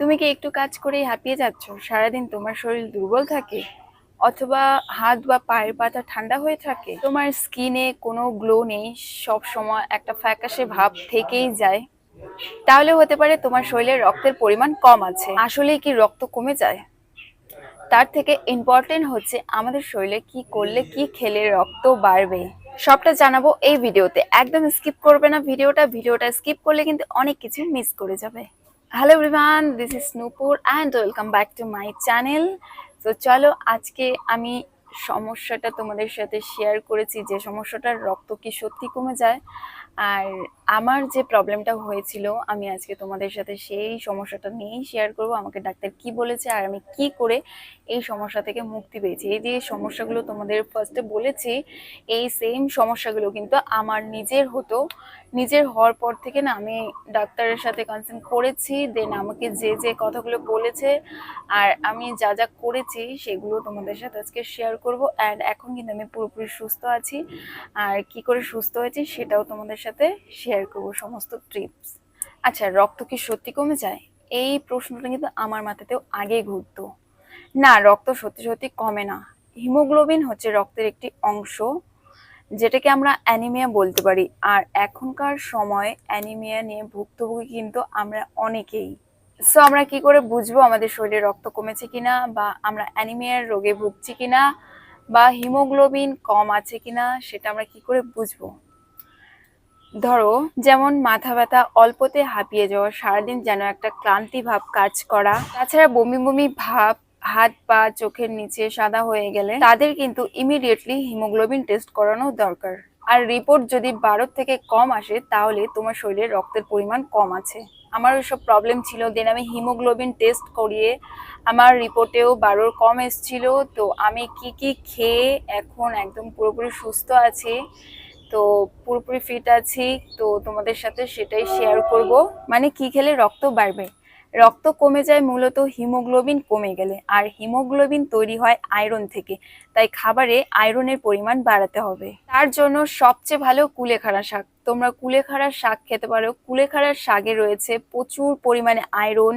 তুমি কি একটু কাজ করেই হাঁপিয়ে যাচ্ছ? সারাদিন তোমার শরীর দুর্বল থাকে? অথবা হাত বা পায়ের পাতা ঠান্ডা হয়ে থাকে? তোমার স্কিনে কোনো গ্লো নেই, সব সময় একটা ফ্যাকাশে ভাব থেকেই যায়। তাহলে হতে পারে তোমার শরীরে রক্তের পরিমাণ কম আছে। আসলেই কি রক্ত কমে যায়? তার থেকে ইম্পর্টেন্ট হচ্ছে আমাদের শরীরে কি করলে কি খেলে রক্ত বাড়বে। সবটা জানাব এই ভিডিওতে। একদম স্কিপ করবে না ভিডিওটা। ভিডিওটা স্কিপ করলে কিন্তু অনেক কিছু মিস করে যাবে। Hello everyone this is Nupur and welcome back to my channel তো চলো আজকে আমি সমস্যাটা তোমাদের সাথে শেয়ার করেছি, যে সমস্যাটার রক্ত কি সত্যি কমে যায়। আর আমার যে প্রবলেমটা হয়েছিল, আমি আজকে তোমাদের সাথে সেই সমস্যাটা নিয়েই শেয়ার করব। আমাকে ডাক্তার কি বলেছে আর আমি কি করে এই সমস্যা থেকে মুক্তি পেয়েছি। এই যে সমস্যাগুলো তোমাদের ফার্স্টে বলেছি, এই সেম সমস্যাগুলো কিন্তু আমার নিজের হতো। নিজের হওয়ার পর থেকে না আমি ডাক্তারের সাথে কনসাল্ট করেছি দেন আমাকে যে যে কথাগুলো বলেছে আর আমি যা যা করেছি সেগুলো তোমাদের সাথে আজকে শেয়ার করব। অ্যান্ড এখন কিন্তু আমি পুরোপুরি সুস্থ আছি। আর কি করে সুস্থ হয়েছি সেটাও তোমাদের সাথে শেয়ার করব সমস্ত ট্রিপস আচ্ছা রক্ত কি সত্যি কমে যায়? এই প্রশ্নটা কিন্তু আমার মাথাতেও আগে ঘুরতো। না, রক্ত সত্যি সত্যি কমে না। হিমোগ্লোবিন হচ্ছে রক্তের একটি অংশ, যেটাকে আমরা অ্যানিমিয়া বলতে পারি। আর এখনকার সময় অ্যানিমিয়া নিয়ে ভুক্তভোগী কিন্তু আমরা অনেকেই। সো আমরা কি করে বুঝব আমাদের শরীরে রক্ত কমেছে কিনা বা আমরা অ্যানিমিয়ার রোগে ভুগছি কিনা বা হিমোগ্লোবিন কম আছে কিনা, সেটা আমরা কি করে বুঝব? ধরো, যেমন মাথা ব্যথা, অল্পতে হাঁপিয়ে যাওয়া, সারাদিন যেন একটা ক্লান্তি ভাব কাজ করা। তাছাড়া বমি বমি ভাব, হাত পা, চোখের নিচে সাদা হয়ে গেলে তাদের কিন্তু ইমিডিয়েটলি হিমোগ্লোবিন টেস্ট করানো দরকার। আর রিপোর্ট যদি বারো থেকে কম আসে, তাহলে তোমার শরীরে রক্তের পরিমাণ কম আছে। আমার ওইসব প্রবলেম ছিল দেন আমি হিমোগ্লোবিন টেস্ট করিয়ে আমার রিপোর্টেও বারোর কম এসছিল, তো আমি কি কি খেয়ে এখন একদম পুরোপুরি সুস্থ আছি তো পুরোপুরি ফিট আছি, তো তোমাদের সাথে সেটাই শেয়ার করব। মানে কি খেলে রক্ত বাড়বে? রক্ত কমে যায় মূলত হিমোগ্লোবিন কমে গেলে, আর হিমোগ্লোবিন তৈরি হয় আয়রন থেকে, তাই খাবারে আয়রনের পরিমাণ বাড়াতে হবে। তার জন্য সবচেয়ে ভালো কুলেখাড়া শাক। তোমরা কুলেখাড়া শাক খেতে পারো। কুলেখাড়ার শাকে রয়েছে প্রচুর পরিমাণে আয়রন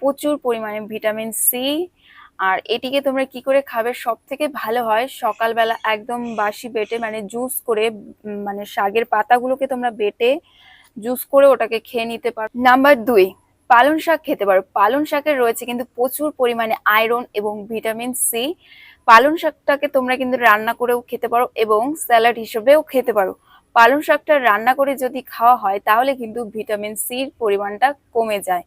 প্রচুর পরিমাণে ভিটামিন সি আর এটিকে তোমরা কি করে খাবে? সব থেকে ভালো হয় সকালবেলা একদম বাসি বেটে মানে জুস করে মানে শাকের পাতাগুলোকে তোমরা বেটে জুস করে ওটাকে খেয়ে নিতে পারো। নাম্বার দুই, পালং শাক খেতে পারো। পালং শাকের রয়েছে কিন্তু প্রচুর পরিমাণে আয়রন এবং ভিটামিন সি পালং শাকটাকে তোমরা কিন্তু রান্না করেও খেতে পারো এবং স্যালাড হিসেবেও খেতে পারো। পালং শাকটা রান্না করে যদি খাওয়া হয়, তাহলে কিন্তু ভিটামিন সির পরিমাণটা কমে যায়।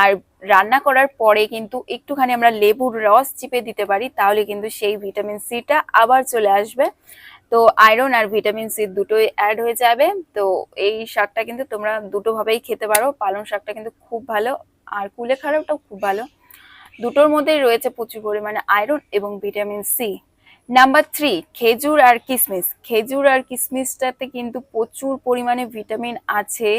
আর রান্না করার পরে কিন্তু একটুখানি আমরা লেবুর রস চিপে দিতে পারি, তাহলে কিন্তু সেই ভিটামিন সিটা আবার চলে আসবে। তো আয়রন আর ভিটামিন সি দুটোই অ্যাড হয়ে যাবে। তো এই শাকটা কিন্তু তোমরা দুটোভাবেই খেতে পারো। পালং শাকটা কিন্তু খুব ভালো আর কুলেখাড়াটাও খুব ভালো। দুটোর মধ্যেই রয়েছে প্রচুর পরিমাণে আয়রন এবং ভিটামিন সি। নাম্বার থ্রি খেজুর আর কিসমিস। খেজুর আর কিসমিসটাতে কিন্তু প্রচুর পরিমাণে ভিটামিন আছে,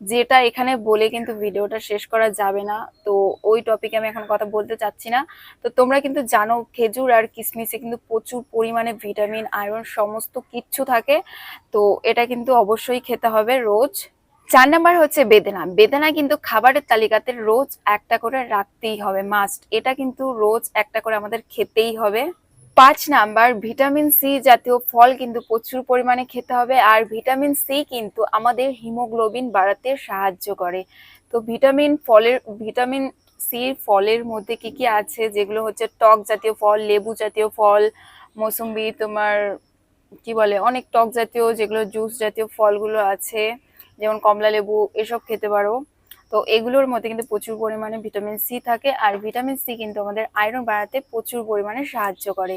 যেটা এখানে বলে কিন্তু ভিডিওটা শেষ করা যাবে না। তো ওই টপিকে আমি এখন কথা বলতে চাচ্ছি না। তো তোমরা কিন্তু জানো, খেজুর আর কিসমিসে কিন্তু প্রচুর পরিমাণে ভিটামিন আয়রন সমস্ত কিচ্ছু থাকে। তো এটা কিন্তু অবশ্যই খেতে হবে রোজ। চার নাম্বার হচ্ছে বেদানা। বেদানা কিন্তু খাবারের তালিকাতে রোজ একটা করে রাখতেই হবে মাস্ট এটা কিন্তু রোজ একটা করে আমাদের খেতেই হবে। পাঁচ নাম্বার, ভিটামিন সি জাতীয় ফল কিন্তু প্রচুর পরিমাণে খেতে হবে আর ভিটামিন সি কিন্তু আমাদের হিমোগ্লোবিন বাড়াতে সাহায্য করে। তো ভিটামিন ফলের, ভিটামিন সি ফলের মধ্যে কি কি আছে? যেগুলো হচ্ছে টক জাতীয় ফল, লেবু জাতীয় ফল, মৌসুম্বি তোমার কি বলে, অনেক টক জাতীয় যেগুলো জুস জাতীয় ফলগুলো আছে, যেমন কমলা লেবু, এসব খেতে পারো। তো এগুলোর মধ্যে কিন্তু প্রচুর পরিমাণে ভিটামিন সি থাকে আর ভিটামিন সি কিন্তু আমাদের আয়রন বাড়াতে প্রচুর পরিমাণে সাহায্য করে।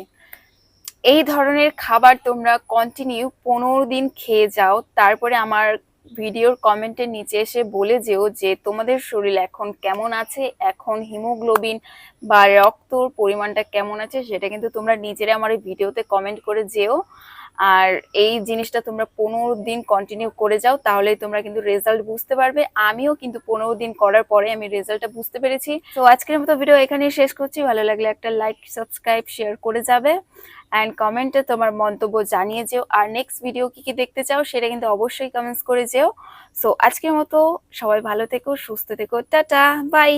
এই ধরনের খাবার তোমরা কন্টিনিউ পনেরো দিন খেয়ে যাও, তারপরে আমার ভিডিওর কমেন্টের নিচে এসে বলে যেও যে তোমাদের শরীর এখন কেমন আছে, এখন হিমোগ্লোবিন বা রক্তর পরিমাণটা কেমন আছে সেটা কিন্তু তোমরা নিজেরা আমার ভিডিওতে কমেন্ট করে যেও। আর এই জিনিসটা তোমরা পনেরো দিন কন্টিনিউ করে যাও, তাহলেই তোমরা কিন্তু রেজাল্ট বুঝতে পারবে। আমিও কিন্তু পনেরো দিন করার পরে আমি রেজাল্টটা বুঝতে পেরেছি। তো আজকের মতো ভিডিও এখানেই শেষ করছি। ভালো লাগলে একটা লাইক সাবস্ক্রাইব শেয়ার করে যাবে। অ্যান্ড কমেন্টে তোমার মন্তব্য জানিয়ে যেও। আর নেক্সট ভিডিও কি কি দেখতে চাও সেটা কিন্তু অবশ্যই কমেন্টস করে যেও। সো আজকের মতো সবাই ভালো থেকো, সুস্থ থেকো। Tata bye